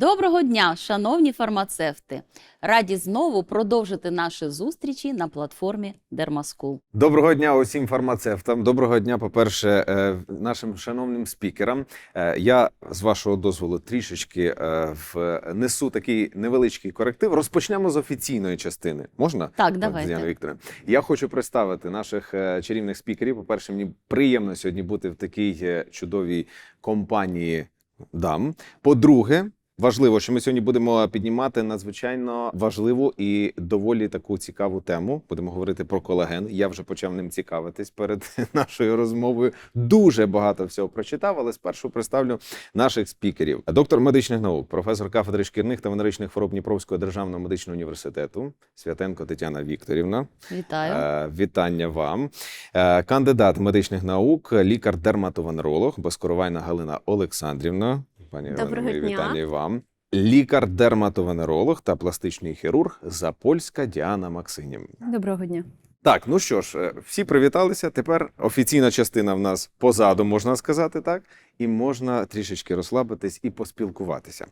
Доброго дня, шановні фармацевти! Раді знову продовжити наші зустрічі на платформі Дермаскул. Доброго дня усім фармацевтам. Доброго дня, по-перше, е, нашим шановним спікерам. Е, Я з вашого дозволу трішечки е, внесу такий невеличкий коректив. Розпочнемо з офіційної частини. Можна? Так, давайте. Я хочу представити наших чарівних спікерів. По-перше, мені приємно сьогодні бути в такій чудовій компанії дам. По-друге, важливо, що ми сьогодні будемо піднімати надзвичайно важливу і доволі таку цікаву тему. Будемо говорити про колаген. Я вже почав ним цікавитись перед нашою розмовою. Дуже багато всього прочитав, але спершу представлю наших спікерів. Доктор медичних наук, професор кафедри шкірних та венеричних хвороб Дніпровського державного медичного університету Святенко Тетяна Вікторівна. Вітаю. Е, Вітання вам. Е, Кандидат медичних наук, лікар-дерматовенеролог, Безкоровайна Галина Олександрівна. Пані Доброго дня. вітання вам. Лікар-дерматовенеролог та пластичний хірург Запольська Діана Максинів. Доброго дня. Так, ну що ж, е, всі привіталися. Тепер офіційна частина в нас позаду, можна сказати так, і можна трішечки розслабитись і поспілкуватися.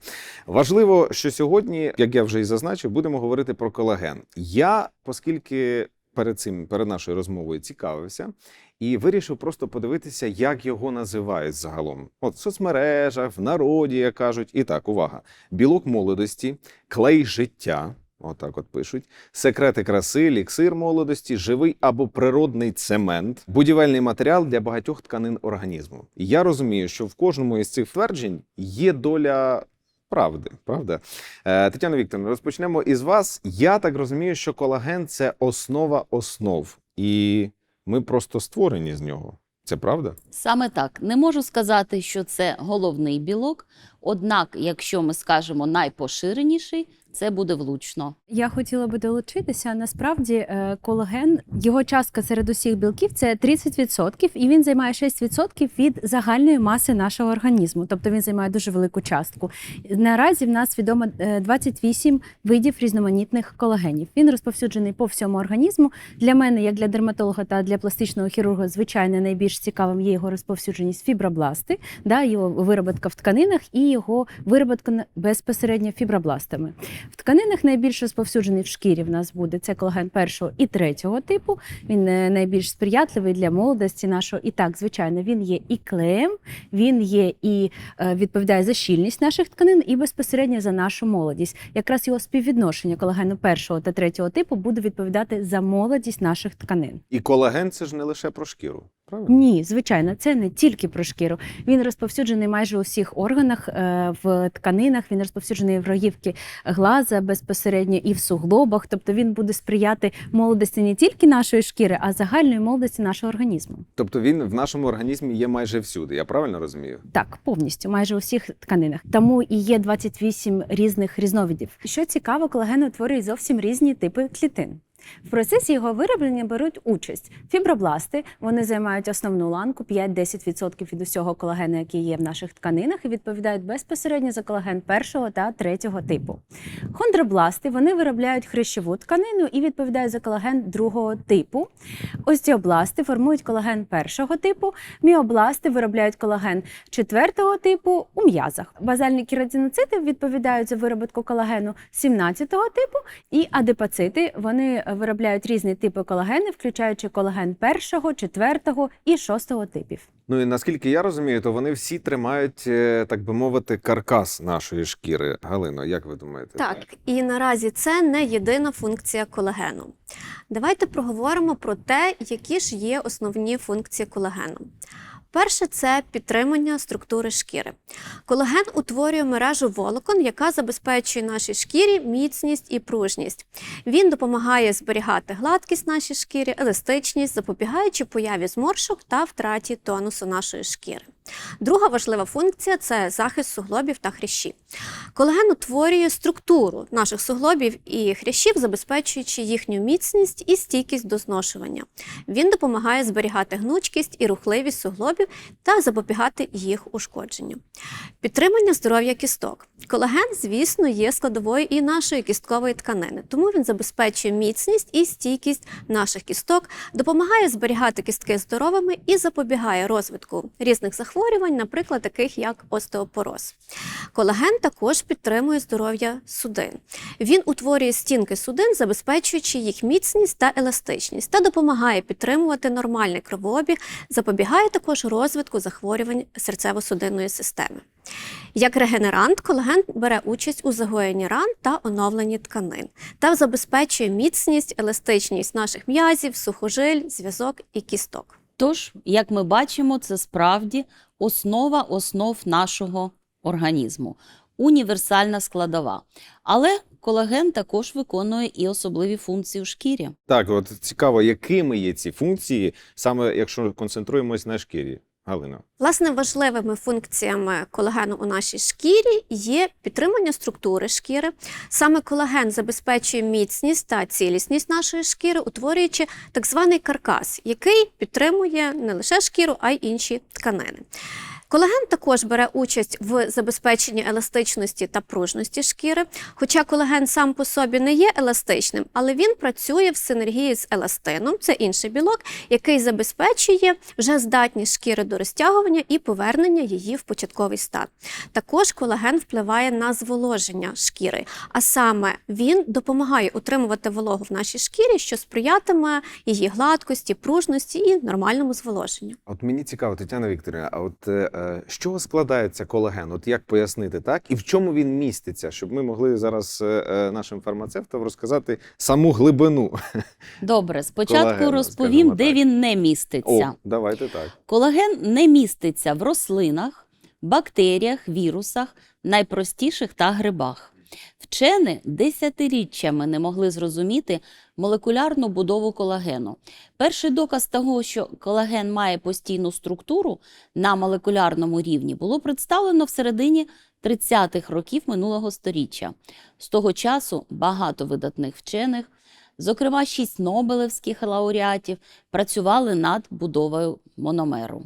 Важливо, що сьогодні, як я вже і зазначив, будемо говорити про колаген. Я, оскільки перед цим, перед нашою розмовою цікавився, і вирішив просто подивитися, як його називають загалом. От в соцмережах, в народі, як кажуть. І так, увага: білок молодості, клей життя. Отак от пишуть. Секрети краси, еліксир молодості, живий або природний цемент, будівельний матеріал для багатьох тканин організму. Я розумію, що в кожному із цих тверджень є доля правди. Правда? Е, Тетяна Вікторовна, розпочнемо із вас. Я так розумію, що колаген це основа основ, і ми просто створені з нього. Це правда? Саме так не можу сказати, що це головний білок. Однак, якщо ми скажемо найпоширеніший, це буде влучно. Я хотіла би долучитися. Насправді, е, колаген, його частка серед усіх білків це 30%, і він займає 6% від загальної маси нашого організму. Тобто він займає дуже велику частку. Наразі в нас відомо е, 28 видів різноманітних колагенів. Він розповсюджений по всьому організму. Для мене, як для дерматолога та для пластичного хірурга, звичайно, найбільш цікавим є його розповсюдженість фібробласти, да, його вироботка в тканинах і його вироботка безпосередньо фібробластами. В тканинах найбільш розповсюджений в шкірі в нас буде це колаген першого і третього типу. Він е, найбільш сприятливий для молодості нашого. І так, звичайно, він є і клеєм, він є і е, відповідає за щільність наших тканин, і безпосередньо за нашу молодість. Якраз його співвідношення колагену першого та третього типу буде відповідати за молодість наших тканин. І колаген це ж не лише про шкіру. Правильно? Ні, звичайно, це не тільки про шкіру. Він розповсюджений майже у всіх органах е, в тканинах. Він розповсюджений в рогівки глаза безпосередньо і в суглобах. Тобто він буде сприяти молодості не тільки нашої шкіри, а загальної молодості нашого організму. Тобто він в нашому організмі є майже всюди. Я правильно розумію? Так, повністю, майже у всіх тканинах. Тому і є 28 різних різновидів. Що цікаво, колаген утворює зовсім різні типи клітин. В процесі його вироблення беруть участь фібробласти. Вони займають основну ланку 5-10% від усього колагену, який є в наших тканинах, і відповідають безпосередньо за колаген першого та третього типу. Хондробласти вони виробляють хрящову тканину і відповідають за колаген другого типу. Остеобласти формують колаген першого типу. Міобласти виробляють колаген четвертого типу у м'язах. Базальні кератиноцити відповідають за вироботку колагену 17-го типу, і адипоцити вони виробляють різні типи колагену, включаючи колаген першого, четвертого і шостого типів. Ну і наскільки я розумію, то вони всі тримають, е, так би мовити, каркас нашої шкіри. Галино, як ви думаєте? Так, і наразі це не єдина функція колагену. Давайте проговоримо про те, які ж є основні функції колагену. Перше це підтримання структури шкіри. Колаген утворює мережу волокон, яка забезпечує нашій шкірі міцність і пружність. Він допомагає зберігати гладкість нашій шкірі, еластичність, запобігаючи появі зморшок та втраті тонусу нашої шкіри. Друга важлива функція це захист суглобів та хрящів. Колаген утворює структуру наших суглобів і хрящів, забезпечуючи їхню міцність і стійкість до зношування. Він допомагає зберігати гнучкість і рухливість суглобів та запобігати їх ушкодженню. Підтримання здоров'я кісток. Колаген, звісно, є складовою і нашої кісткової тканини, тому він забезпечує міцність і стійкість наших кісток, допомагає зберігати кістки здоровими і запобігає розвитку різних захворювань захворювань, наприклад, таких як остеопороз. Колаген також підтримує здоров'я судин. Він утворює стінки судин, забезпечуючи їх міцність та еластичність, та допомагає підтримувати нормальний кровообіг, запобігає також розвитку захворювань серцево-судинної системи. Як регенерант, колаген бере участь у загоєнні ран та оновленні тканин та забезпечує міцність, еластичність наших м'язів, сухожиль, зв'язок і кісток. Тож, як ми бачимо, це справді основа основ нашого організму, універсальна складова. Але колаген також виконує і особливі функції у шкірі. Так, от цікаво, якими є ці функції, саме якщо концентруємось на шкірі. Галина. Власне, важливими функціями колагену у нашій шкірі є підтримання структури шкіри. Саме колаген забезпечує міцність та цілісність нашої шкіри, утворюючи так званий каркас, який підтримує не лише шкіру, а й інші тканини. Колаген також бере участь в забезпеченні еластичності та пружності шкіри. Хоча колаген сам по собі не є еластичним, але він працює в синергії з еластином, це інший білок, який забезпечує вже здатність шкіри до розтягування і повернення її в початковий стан. Також колаген впливає на зволоження шкіри, а саме він допомагає утримувати вологу в нашій шкірі, що сприятиме її гладкості, пружності і нормальному зволоженню. От мені цікаво, Тетяна Вікторівна, а от е, з чого складається колаген? От як пояснити так? І в чому він міститься, щоб ми могли зараз е, е, нашим фармацевтам розказати саму глибину. Добре, спочатку Колагену, розповім, де так. він не міститься. О, давайте так. Колаген не міститься в рослинах, бактеріях, вірусах, найпростіших та грибах. Вчені десятиріччями не могли зрозуміти молекулярну будову колагену. Перший доказ того, що колаген має постійну структуру на молекулярному рівні, було представлено в середині 30-х років минулого століття. З того часу багато видатних вчених, зокрема шість нобелевських лауреатів, працювали над будовою мономеру.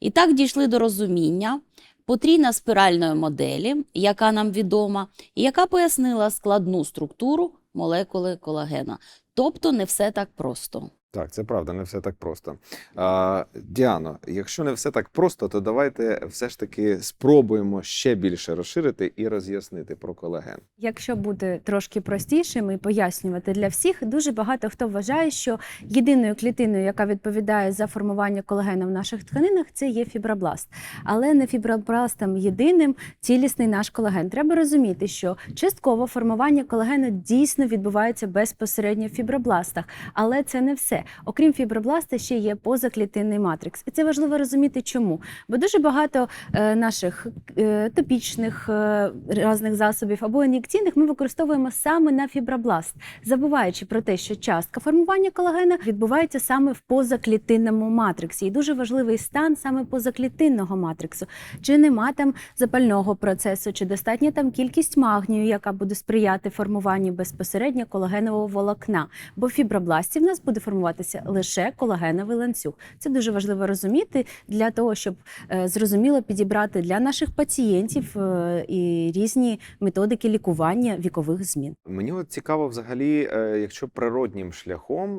І так дійшли до розуміння потрійна спіральної моделі, яка нам відома, і яка пояснила складну структуру молекули колагена. Тобто не все так просто. Так, це правда, не все так просто. А, Діано, якщо не все так просто, то давайте все ж таки спробуємо ще більше розширити і роз'яснити про колаген. Якщо бути трошки простішим і пояснювати для всіх, дуже багато хто вважає, що єдиною клітиною, яка відповідає за формування колагену в наших тканинах, це є фібробласт. Але не фібробластом єдиним цілісний наш колаген. Треба розуміти, що частково формування колагену дійсно відбувається безпосередньо в фібробластах, але це не все. Окрім фібробласта, ще є позаклітинний матрикс. І це важливо розуміти, чому. Бо дуже багато е, наших е, топічних е, різних засобів або ін'єкційних ми використовуємо саме на фібробласт, забуваючи про те, що частка формування колагена відбувається саме в позаклітинному матриксі. І дуже важливий стан саме позаклітинного матриксу. Чи нема там запального процесу, чи достатня там кількість магнію, яка буде сприяти формуванню безпосередньо колагенового волокна. Бо в фібробласті в нас буде формуватися лише колагеновий ланцюг. Це дуже важливо розуміти для того, щоб е, зрозуміло підібрати для наших пацієнтів е, і різні методики лікування вікових змін. Мені от цікаво, взагалі, е, якщо природнім шляхом,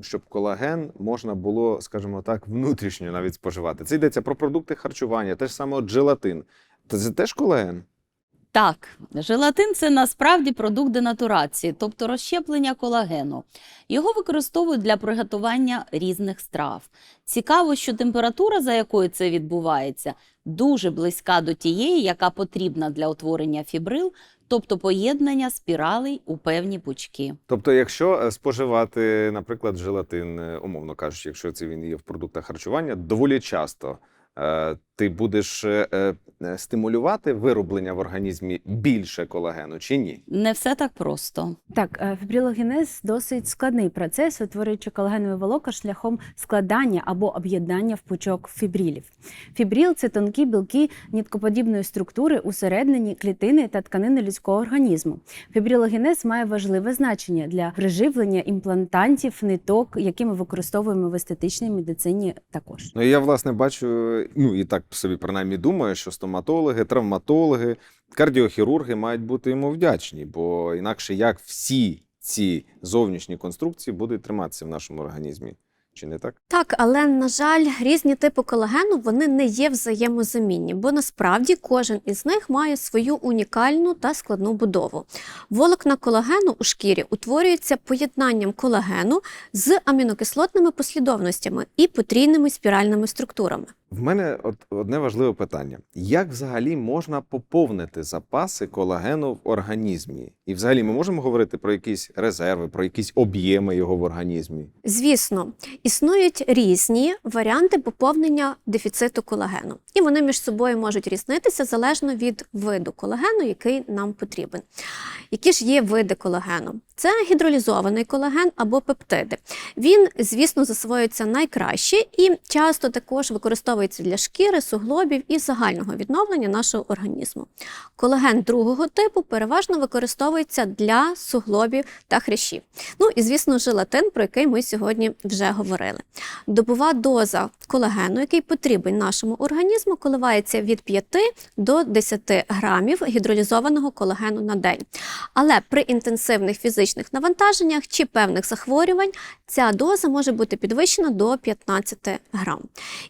щоб колаген можна було, скажімо так, внутрішньо навіть споживати. Це йдеться про продукти харчування, те ж саме от желатин. Та це теж колаген? Так, желатин це насправді продукт денатурації, тобто розщеплення колагену. Його використовують для приготування різних страв. Цікаво, що температура, за якою це відбувається, дуже близька до тієї, яка потрібна для утворення фібрил, тобто поєднання спіралей у певні пучки. Тобто, якщо е, споживати, наприклад, желатин, е, умовно кажучи, якщо це він є в продуктах харчування, доволі часто. Е, Ти будеш е, е, стимулювати вироблення в організмі більше колагену чи ні? Не все так просто. Так, фібрилогенез досить складний процес, утворюючи колагенові волокна шляхом складання або об'єднання в пучок фібрилів. Фібрил це тонкі білки ніткоподібної структури усередині клітини та тканини людського організму. Фібрилогенез має важливе значення для приживлення імплантантів, ниток, які ми використовуємо в естетичній медицині також. Ну я власне бачу, ну і так собі принаймні думаю, що стоматологи, травматологи, кардіохірурги мають бути йому вдячні, бо інакше як всі ці зовнішні конструкції будуть триматися в нашому організмі. Чи не так? Так, але на жаль, різні типи колагену вони не є взаємозамінні, бо насправді кожен із них має свою унікальну та складну будову. Волокна колагену у шкірі утворюються поєднанням колагену з амінокислотними послідовностями і потрійними спіральними структурами. В мене от одне важливе питання: як взагалі можна поповнити запаси колагену в організмі? І взагалі ми можемо говорити про якісь резерви, про якісь об'єми його в організмі? Звісно, існують різні варіанти поповнення дефіциту колагену, і вони між собою можуть різнитися залежно від виду колагену, який нам потрібен. Які ж є види колагену? Це гідролізований колаген або пептиди. Він, звісно, засвоюється найкраще і часто також використовується для шкіри, суглобів і загального відновлення нашого організму. Колаген другого типу переважно використовується для суглобів та хрящів. Ну і звісно, желатин, про який ми сьогодні вже говорили. Добова доза колагену, який потрібен нашому організму, коливається від 5 до 10 грамів гідролізованого колагену на день. Але при інтенсивних фізичних навантаженнях чи певних захворювань ця доза може бути підвищена до 15 грам.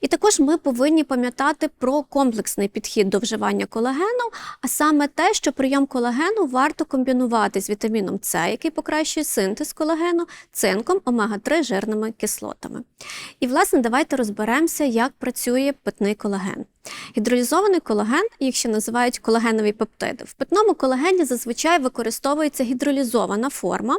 І також ми повинні пам'ятати про комплексний підхід до вживання колагену, а саме те, що прийом колагену варто комбінувати з вітаміном С, який покращує синтез колагену, цинком, омега-3 жирними кислотами. І, власне, давайте розберемося, як працює питний колаген. Гідролізований колаген, їх ще називають колагенові пептиди. В питному колагені зазвичай використовується гідролізована форма,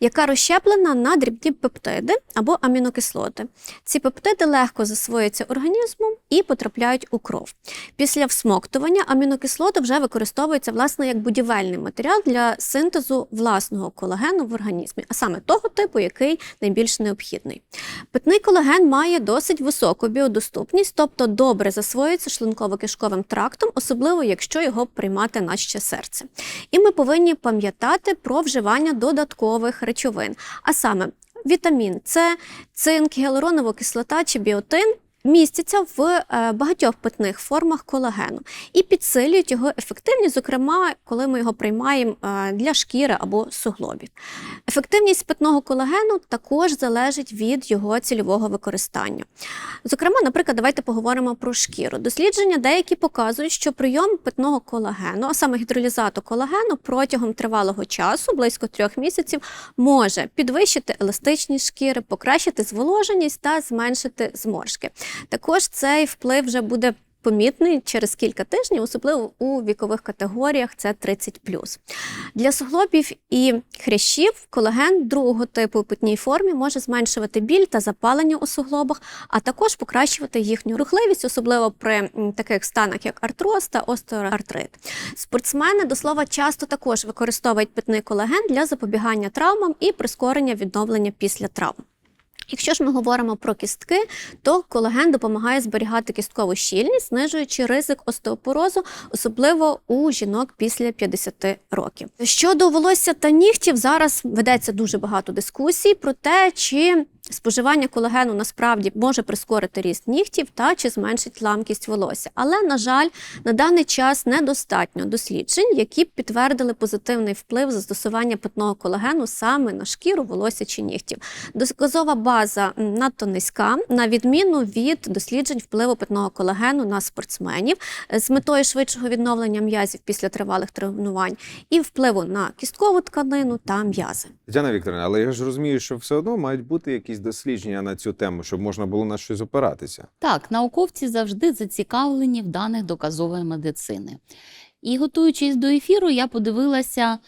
яка розщеплена на дрібні пептиди або амінокислоти. Ці пептиди легко засвоюються організмом і потрапляють у кров. Після всмоктування амінокислоти вже використовуються власне як будівельний матеріал для синтезу власного колагену в організмі, а саме того типу, який найбільш необхідний. Питний колаген має досить високу біодоступність, тобто добре засвоюється шлунково-кишковим трактом, особливо якщо його приймати наче серце. І ми повинні пам'ятати про вживання додаткових речовин, а саме вітамін С, цинк, гіалуронова кислота чи біотин. Містяться в е, багатьох питних формах колагену і підсилюють його ефективність, зокрема, коли ми його приймаємо е, для шкіри або суглобів. Ефективність питного колагену також залежить від його цільового використання. Зокрема, наприклад, давайте поговоримо про шкіру. Дослідження деякі показують, що прийом питного колагену, а саме гідролізату колагену, протягом тривалого часу, близько трьох місяців, може підвищити еластичність шкіри, покращити зволоженість та зменшити зморшки. Також цей вплив вже буде помітний через кілька тижнів, особливо у вікових категоріях це 30 Для суглобів і хрящів колаген другого типу у питній формі може зменшувати біль та запалення у суглобах, а також покращувати їхню рухливість, особливо при таких станах, як артроз та остеоартрит. Спортсмени до слова часто також використовують питний колаген для запобігання травмам і прискорення відновлення після травм. Якщо ж ми говоримо про кістки, то колаген допомагає зберігати кісткову щільність, знижуючи ризик остеопорозу, особливо у жінок після 50 років. Щодо волосся та нігтів, зараз ведеться дуже багато дискусій про те, чи споживання колагену насправді може прискорити ріст нігтів та чи зменшить ламкість волосся. Але, на жаль, на даний час недостатньо досліджень, які б підтвердили позитивний вплив застосування питного колагену саме на шкіру, волосся чи нігтів. Доказова база надто низька, на відміну від досліджень впливу питного колагену на спортсменів е, з метою швидшого відновлення м'язів після тривалих тренувань і впливу на кісткову тканину та м'язи. Тетяна Вікторівна, але я ж розумію, що все одно мають бути якісь дослідження на цю тему, щоб можна було на щось опиратися. Так, науковці завжди зацікавлені в даних доказової медицини. І готуючись до ефіру, я подивилася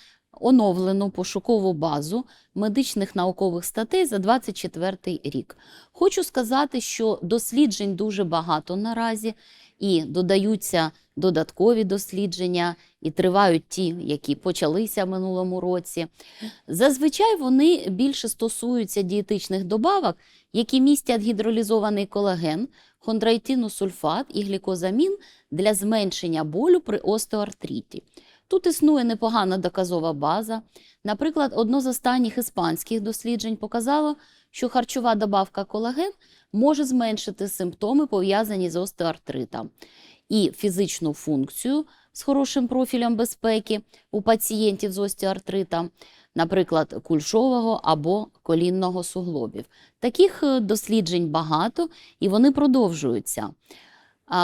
оновлену пошукову базу медичних наукових статей за 24 рік. Хочу сказати, що досліджень дуже багато наразі, і додаються додаткові дослідження, і тривають ті, які почалися в минулому році. Зазвичай вони більше стосуються дієтичних добавок, які містять гідролізований колаген, хондрайтиносульфат і глікозамін для зменшення болю при остеоартриті. Тут існує непогана доказова база. Наприклад, одно з останніх іспанських досліджень показало, що харчова добавка колаген може зменшити симптоми, пов'язані з остеоартритом, і фізичну функцію з хорошим профілем безпеки у пацієнтів з остеоартритом, наприклад, кульшового або колінного суглобів. Таких е, досліджень багато і вони продовжуються.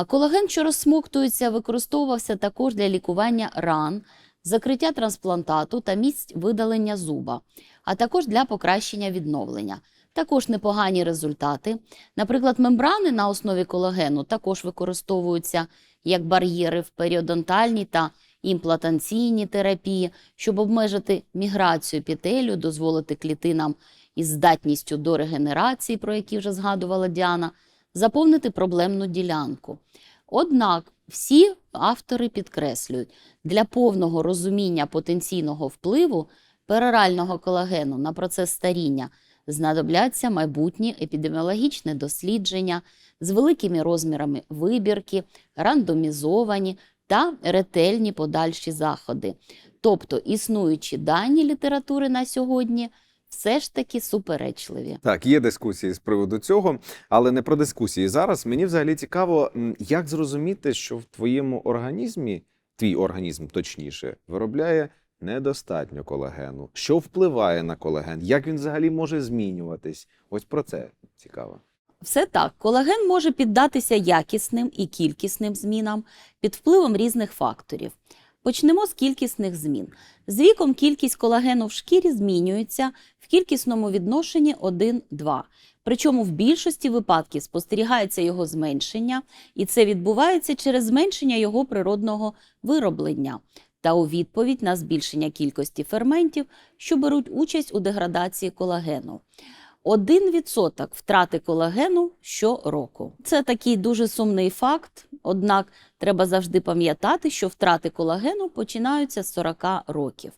Колаген, що розсмоктується, використовувався також для лікування ран, закриття трансплантату та місць видалення зуба, а також для покращення відновлення. Також непогані результати. Наприклад, мембрани на основі колагену також використовуються як бар'єри в періодонтальній та імплантаційній терапії, щоб обмежити міграцію епітелію, дозволити клітинам із здатністю до регенерації, про які вже згадувала Діана, заповнити проблемну ділянку. Однак всі автори підкреслюють, для повного розуміння потенційного впливу перорального колагену на процес старіння знадобляться майбутні епідеміологічні дослідження з великими розмірами вибірки, рандомізовані та ретельні подальші заходи. Тобто існуючі дані літератури на сьогодні все ж таки суперечливі. Так, є дискусії з приводу цього, але не про дискусії зараз. Мені взагалі цікаво, як зрозуміти, що в твоєму організмі, твій організм точніше, виробляє недостатньо колагену. Що впливає на колаген? Як він взагалі може змінюватись? Ось про це цікаво. Все так, колаген може піддатися якісним і кількісним змінам під впливом різних факторів. Почнемо з кількісних змін. З віком кількість колагену в шкірі змінюється в кількісному відношенні 1-2. Причому в більшості випадків спостерігається його зменшення, і це відбувається через зменшення його природного вироблення та у відповідь на збільшення кількості ферментів, що беруть участь у деградації колагену. 1% втрати колагену щороку. Це такий дуже сумний факт, однак треба завжди пам'ятати, що втрати колагену починаються з 40 років.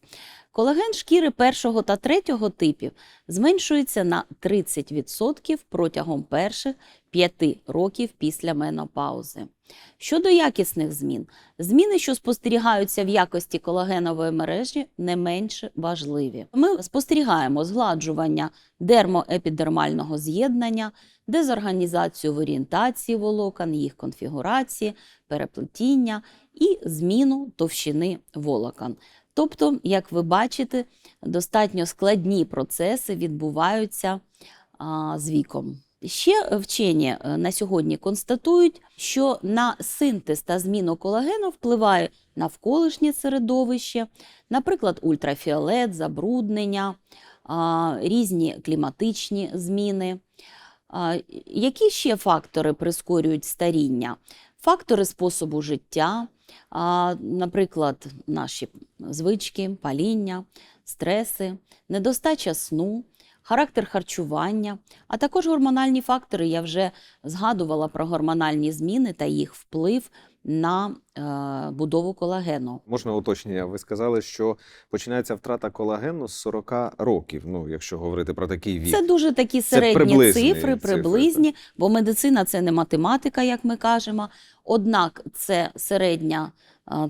Колаген шкіри першого та третього типів зменшується на 30% протягом перших 5 років після менопаузи. Щодо якісних змін, зміни, що спостерігаються в якості колагенової мережі, не менш важливі. Ми спостерігаємо згладжування дермоепідермального з'єднання, дезорганізацію в орієнтації волокон, їх конфігурації, переплетіння і зміну товщини волокон. Тобто, як ви бачите, достатньо складні процеси відбуваються а, з віком. Ще вчені е, на сьогодні констатують, що на синтез та зміну колагену впливає навколишнє середовище, наприклад, ультрафіолет, забруднення, різні кліматичні зміни. Які ще фактори прискорюють старіння? Фактори способу життя, а, наприклад, наші звички, паління, стреси, недостача сну, характер харчування, а також гормональні фактори. Я вже згадувала про гормональні зміни та їх вплив на е, будову колагену. Можна уточнення? Ви сказали, що починається втрата колагену з 40 років. Ну, якщо говорити про такий вік. Це дуже такі середні приблизні цифри, цифри, приблизні, бо медицина це не математика, як ми кажемо. Однак це середня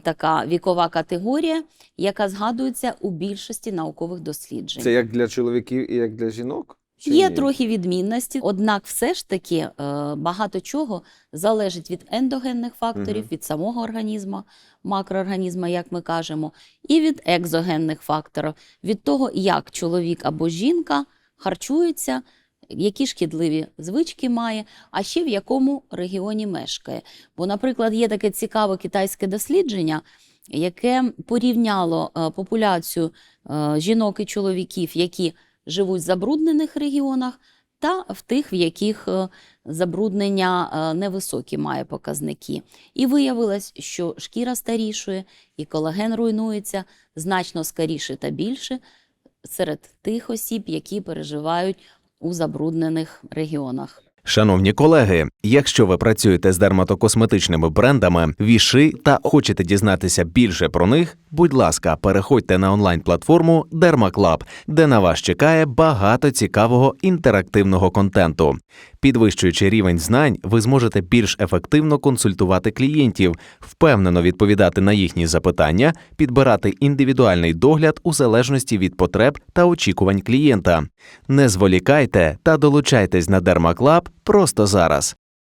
така вікова категорія, яка згадується у більшості наукових досліджень. Це як для чоловіків і як для жінок? Чи Є ні? трохи відмінності, однак все ж таки е, багато чого залежить від ендогенних факторів, Мгм. від самого організму, макроорганізму, як ми кажемо, і від екзогенних факторів, від того, як чоловік або жінка харчується, які шкідливі звички має, а ще в якому регіоні мешкає. Бо, наприклад, є таке цікаве китайське дослідження, яке порівняло е, популяцію е, жінок і чоловіків, які живуть в забруднених регіонах, та в тих, в яких е, забруднення невисокі має показники. І виявилось, що шкіра старішує і колаген руйнується значно скоріше та більше серед тих осіб, які переживають у забруднених регіонах. Шановні колеги, якщо ви працюєте з дерматокосметичними брендами, віши та хочете дізнатися більше про них, будь ласка, переходьте на онлайн-платформу DermaClub, де на вас чекає багато цікавого інтерактивного контенту. Підвищуючи рівень знань, ви зможете більш ефективно консультувати клієнтів, впевнено відповідати на їхні запитання, підбирати індивідуальний догляд у залежності від потреб та очікувань клієнта. Не зволікайте та долучайтесь на DermaClub просто зараз.